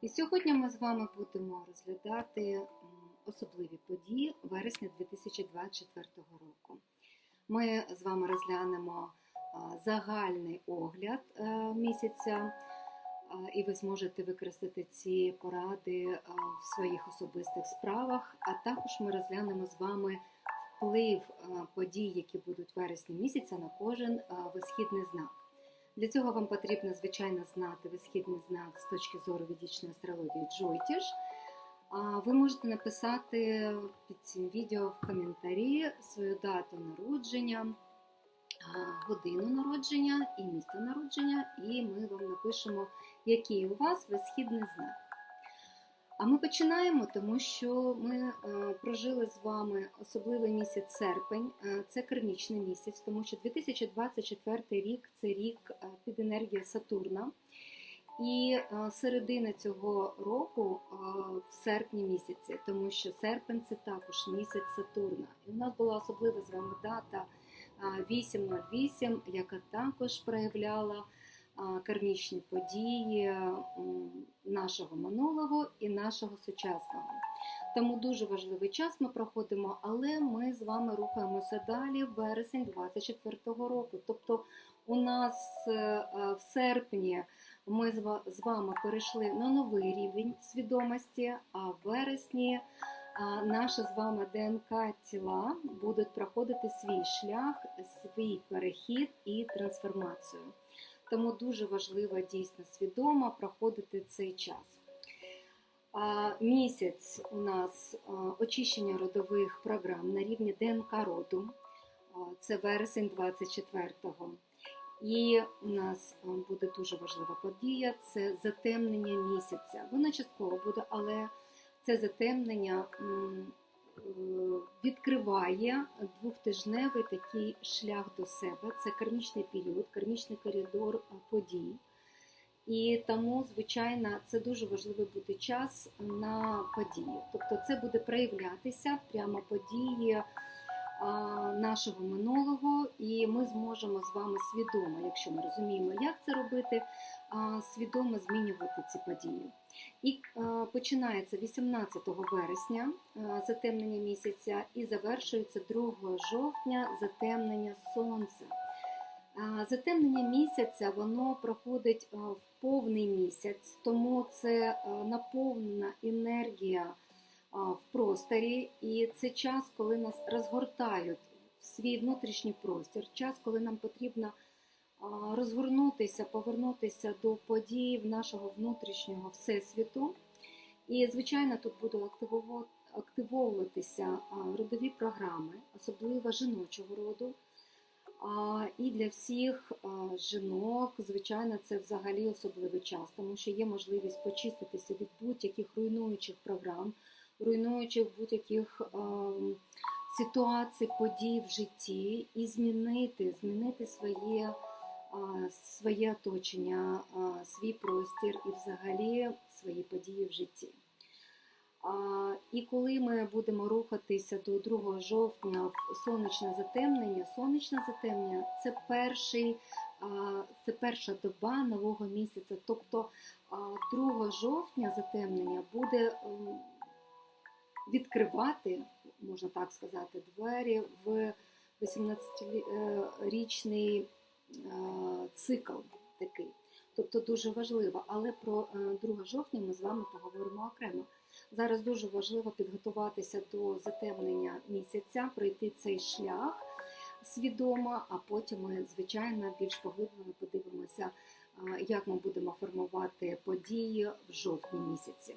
І сьогодні ми з вами будемо розглядати особливі події вересня 2024 року. Ми з вами розглянемо загальний огляд е, місяця, і ви зможете використати ці поради в своїх особистих справах. А також ми розглянемо з вами вплив подій, які будуть вересні місяця на кожен висхідний знак. Для цього вам потрібно, звичайно, знати висхідний знак з точки зору ведічної астрології Джойтіш. Ви можете написати під цим відео в коментарі свою дату народження, годину народження і місто народження, і ми вам напишемо, який у вас висхідний знак. А ми починаємо, тому що ми е, прожили з вами особливий місяць серпень. Е, Це кармічний місяць, тому що 2024 рік це рік е, під енергією Сатурна. І середина цього року в серпні місяці, тому що серпень це також місяць Сатурна. І у нас була особлива з вами дата е, 808, яка також проявляла кармічні події нашого минулого і нашого сучасного. Тому дуже важливий час ми проходимо, але ми з вами рухаємося далі в вересень 24-го року. Тобто у нас е, е, в серпні ми з вами перейшли на новий рівень свідомості, а в вересні а, наші з вами ДНК тіла будуть проходити свій шлях, свій перехід і трансформацію. Тому дуже важливо дійсно свідомо проходити цей час. Місяць у нас очищення родових програм на рівні ДНК роду. Це вересень 24-го. І у нас буде дуже важлива подія це затемнення місяця. Воно частково буде, але це затемнення відкриває двохтижневий такий шлях до себе. Це кармічний період, кармічний коридор подій. І тому, звичайно, це дуже важливий буде час на події. Тобто, це буде проявлятися прямо події нашого минулого, і ми зможемо з вами свідомо, якщо ми розуміємо, як це робити, свідомо змінювати ці події. І починається 18 вересня затемнення місяця і завершується 2 жовтня затемнення сонця. Затемнення місяця воно проходить в повний місяць, тому це наповнена енергія в просторі, і це час, коли нас розгортають в свій внутрішній простір, час, коли нам потрібно розгорнутися, повернутися до подій нашого внутрішнього всесвіту. І, звичайно, тут активово- активовуватися родові програми, особливо жіночого роду. І для всіх жінок, звичайно, це взагалі особливий час, тому що є можливість почиститися від будь-яких руйнуючих програм, руйнуючих будь-яких ситуацій, подій в житті і змінити, змінити своє, своє оточення, свій простір і взагалі свої події в житті. І коли ми будемо рухатися до 2 жовтня в сонячне затемнення, сонячне затемнення це перший, це перша доба нового місяця. Тобто 2 жовтня затемнення буде ем, відкривати, можна так сказати, двері в 18-річний е, цикл такий. Тобто дуже важливо, але про е, 2 жовтня ми з вами поговоримо окремо. Зараз дуже важливо підготуватися до затемнення місяця, пройти цей шлях свідомо, а потім ми, звичайно, більш поглиблено подивимося, як ми будемо формувати події в жовтні місяці.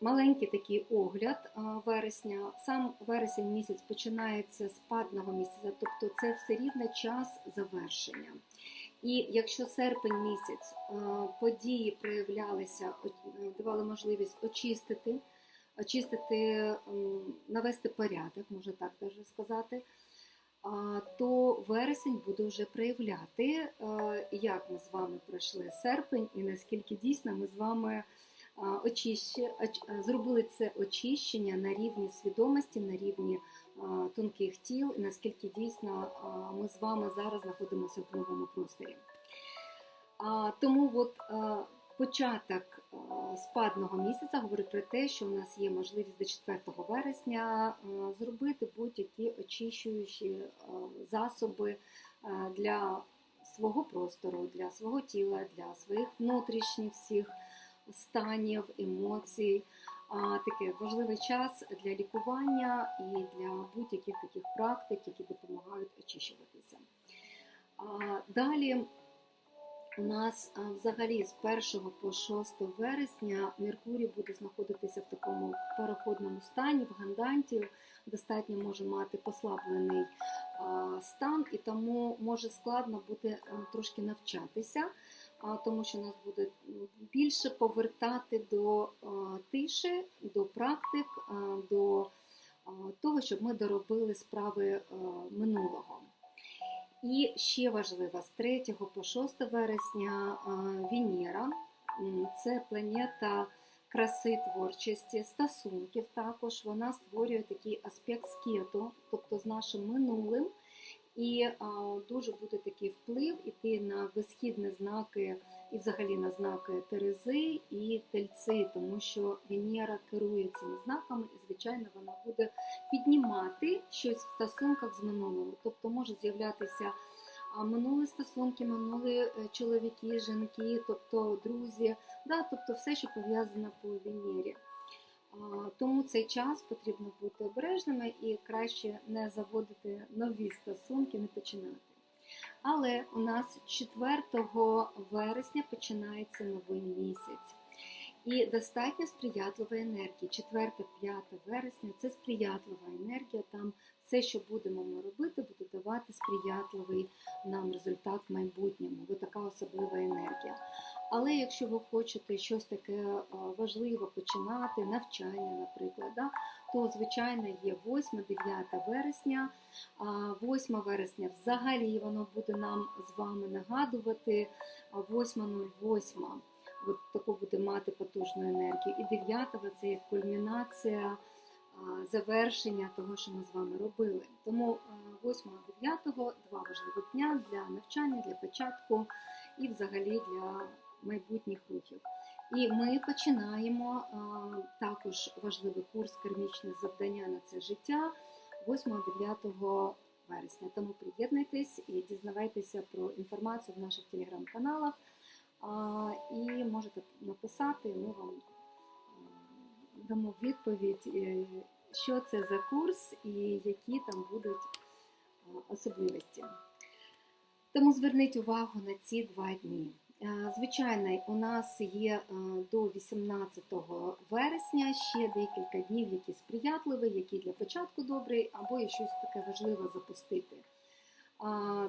Маленький такий огляд вересня. Сам вересень місяць починається з падного місяця, тобто це все рівно час завершення. І якщо серпень місяць події проявлялися, давали можливість очистити, очистити, навести порядок, можна так даже сказати, то вересень буде вже проявляти, е, як ми з вами пройшли серпень і наскільки дійсно ми з вами а, очищ- зробили це очищення на рівні свідомості, на рівні тонких тіл, наскільки дійсно ми з вами зараз знаходимося в новому просторі. Тому от, початок спадного місяця говорить про те, що у нас є можливість до 4 вересня зробити будь-які очищуючі засоби для свого простору, для свого тіла, для своїх внутрішніх всіх станів, емоцій. Такий важливий час для лікування і для будь-яких таких практик, які допомагають очищуватися. Далі у нас взагалі з 1 по 6 вересня Меркурій буде знаходитися в такому переходному стані, в ганданті. Достатньо може мати послаблений стан, і тому може складно буде трошки навчатися, тому що нас буде більше повертати до а, тиші, до практик, до того, щоб ми доробили справи минулого. І ще важливо, з 3 по 6 вересня Венера це планета краси творчості, стосунків також. Вона створює такий аспект скету, тобто з нашим минулим. І дуже буде такий вплив іти на висхідні знаки і взагалі на знаки Терези і Тельці, тому що Венера керує цими знаками, і, звичайно, вона буде піднімати щось в стосунках з минулим. Тобто може з'являтися минулі стосунки, минулі е, чоловіки, жінки, тобто друзі, да, тобто все, що пов'язане по Венері. Тому цей час потрібно бути обережними і краще не заводити нові стосунки, не починати. Але у нас 4 вересня починається новий місяць. І достатньо сприятливої енергії. 4-5 вересня це сприятлива енергія. Там все, що будемо ми робити, буде давати сприятливий нам результат в майбутньому. Ось така особлива енергія. Але якщо ви хочете щось таке е, важливе починати, навчання, наприклад, да, то звичайно є 8-9 вересня. А 8 вересня взагалі воно буде нам з вами нагадувати 8.08. От таку буде мати потужну енергію. І 9 це як кульмінація завершення того, що ми з вами робили. Тому 8 9 два важливих дня для навчання, для початку і взагалі для майбутніх рухів. І ми починаємо а, також важливий курс кармічне завдання на це життя 8-9 вересня. Тому приєднуйтесь і дізнавайтеся про інформацію в наших телеграм-каналах. І можете написати, ми вам дамо відповідь, е, що це за курс і які там будуть особливості. Тому зверніть увагу на ці два дні. Е, Звичайно, у нас є е, до 18 вересня ще декілька днів, які сприятливі, які для початку добрі, або є щось таке важливе запустити.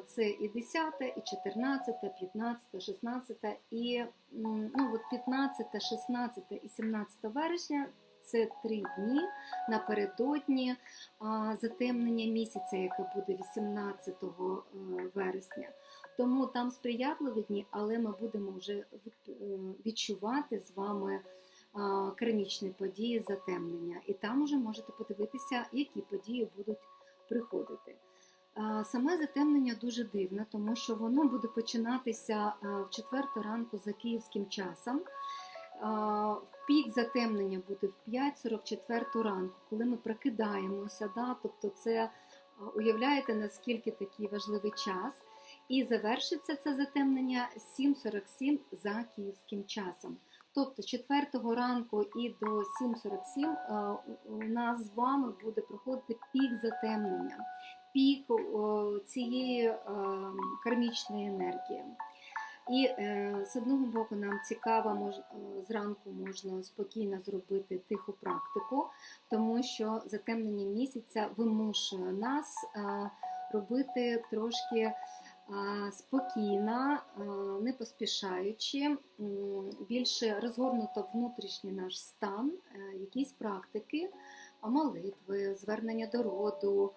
Це і 10, і 14, 15, 16, і ну, от 15, 16 і 17 вересня це три дні напередодні затемнення місяця, яке буде 18 е, вересня. Тому там сприятливі дні, але ми будемо вже е, відчувати з вами керамічні події затемнення. І там уже можете подивитися, які події будуть приходити. Саме затемнення дуже дивне, тому що воно буде починатися в четверту ранку за київським часом. Пік затемнення буде в 5.44 ранку, коли ми прокидаємося. Да? Тобто, це а, уявляєте, наскільки такий важливий час. І завершиться це затемнення 7.47 за київським часом. Тобто 4 ранку і до 7.47 е, у- у нас з вами буде проходити пік затемнення, пік цієї е, кармічної енергії. І е, з одного боку нам цікаво, мож, е, зранку можна спокійно зробити тиху практику, тому що затемнення місяця вимушує нас е, робити трошки а, спокійно, не поспішаючи, більше розгорнуто внутрішній наш стан, е, якісь практики, молитви, звернення до роду.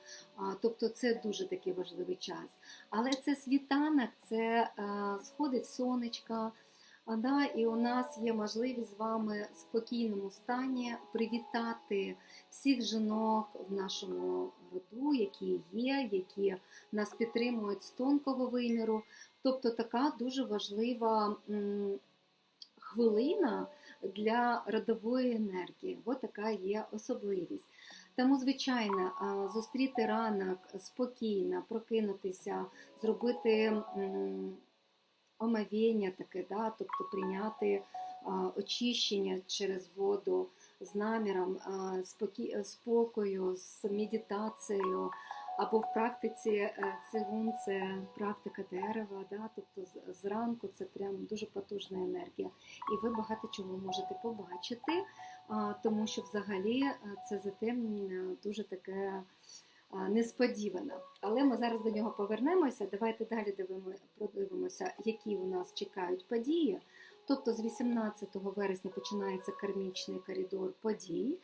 Тобто це дуже такий важливий час. Але це світанок, це е, сходить сонечка. Да, і у нас є можливість з вами в спокійному стані привітати всіх жінок в нашому роду, які є, які нас підтримують з тонкого виміру. Тобто така дуже важлива хвилина для родової енергії. Ось така є особливість. Тому, звичайно, зустріти ранок спокійно, прокинутися, зробити омовіння таке, да, тобто прийняти очищення через воду з наміром спокою, з медитацією. Або в практиці е, цигун це практика дерева, да? тобто зранку це прям дуже потужна енергія. І ви багато чого можете побачити, тому що взагалі е, це затемнення дуже таке несподіване. Але ми зараз до нього повернемося. Давайте далі дивимо, продивимося, які у нас чекають події. Тобто з 18 вересня починається кармічний коридор подій.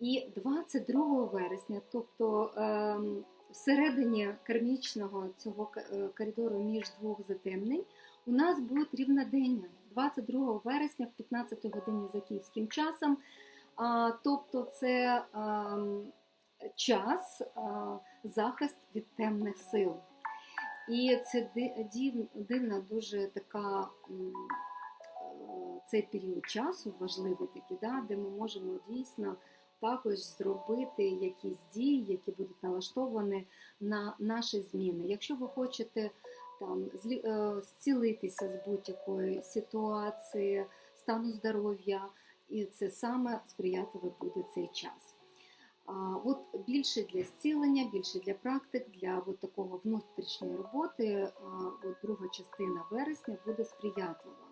І 22 вересня, тобто ем, всередині кармічного цього е, коридору між двох затемнень, у нас буде рівнодення 22 вересня в 15 годині за київським часом. Тобто це час захист від темних сил. І це дивна дуже така е, цей період часу важливий такий, да, де ми можемо дійсно також зробити якісь дії, які будуть налаштовані на наші зміни. Якщо ви хочете там злі- е, зцілитися з будь-якої ситуації, стану здоров'я, і це саме сприятливий буде цей час. От більше для зцілення, більше для практик, для от такого внутрішньої роботи. От друга частина вересня буде сприятлива.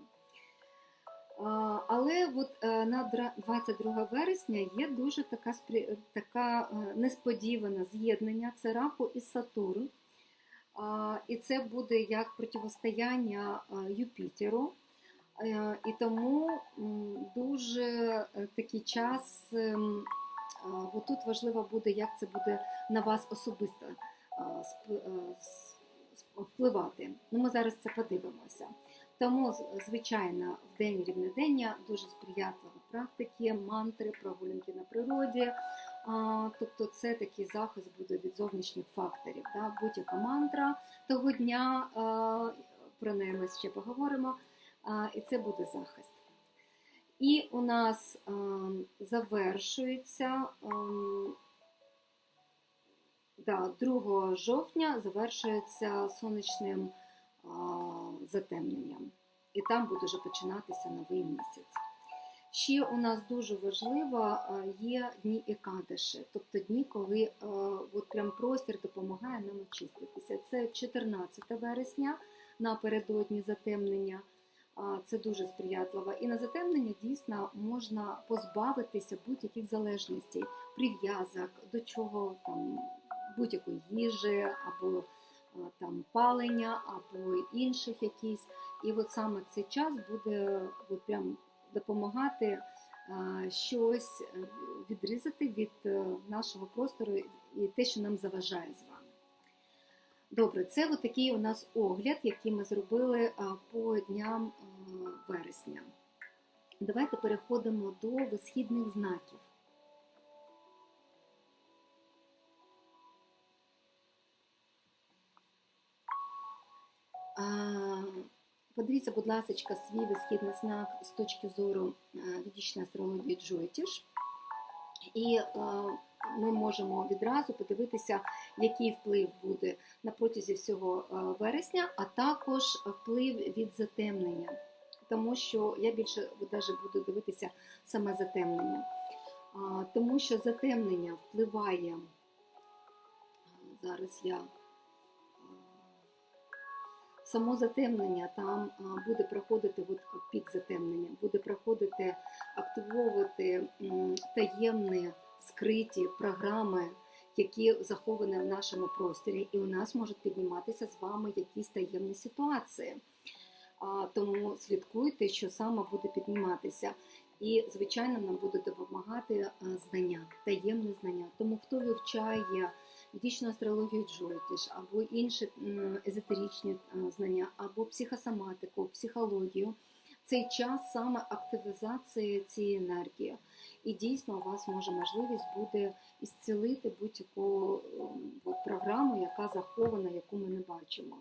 Але от е, на 22 вересня є дуже така, така е, несподівана з'єднання це Раху і Сатурн. І це буде як противостояння е, Юпітеру. І тому дуже такий час. ем, тут важливо буде, як це буде на вас особисто впливати. Ну, ми зараз це подивимося. Тому, звичайно, в день рівнодення дуже сприятливі практики, мантри, прогулянки на природі. Тобто це такий захист буде від зовнішніх факторів. Будь-яка мантра того дня, про неї ми ще поговоримо, і це буде захист. І у нас завершується да, 2 жовтня завершується сонячним затемненням. І там буде вже починатися новий місяць. Ще у нас дуже важливо є дні Екадиші, тобто дні, коли от прям простір допомагає нам очиститися. Це 14 вересня напередодні затемнення. Це дуже сприятливо. І на затемнення дійсно можна позбавитися будь-яких залежностей, прив'язок до чого там будь-якої їжі або там палення, або інших якісь. І от саме цей час буде от прям допомагати щось е, відрізати від е, нашого простору і те, що нам заважає з вами. Добре, це от такий у нас огляд, який ми зробили а, по дням вересня. Давайте переходимо до висхідних знаків. Подивіться, будь ласка, свій висхідний знак з точки зору е, ведичної астрології Джойтіш. І е, ми можемо відразу подивитися, який вплив буде на протязі всього е, вересня, а також вплив від затемнення. Тому що я більше навіть буду дивитися саме затемнення. Тому що затемнення впливає. Зараз я. Само затемнення там буде проходити от пік затемнення, буде проходити, активовувати таємні скриті програми, які заховані в нашому просторі, і у нас можуть підніматися з вами якісь таємні ситуації. Тому слідкуйте, що саме буде підніматися. І, звичайно, нам буде допомагати знання, таємне знання. Тому хто вивчає ведичну астрологію Джойтіш, або інші езотеричні знання, або психосоматику, психологію, цей час саме активізації цієї енергії. І дійсно у вас може можливість буде ісцілити будь-яку ем, програму, яка захована, яку ми не бачимо.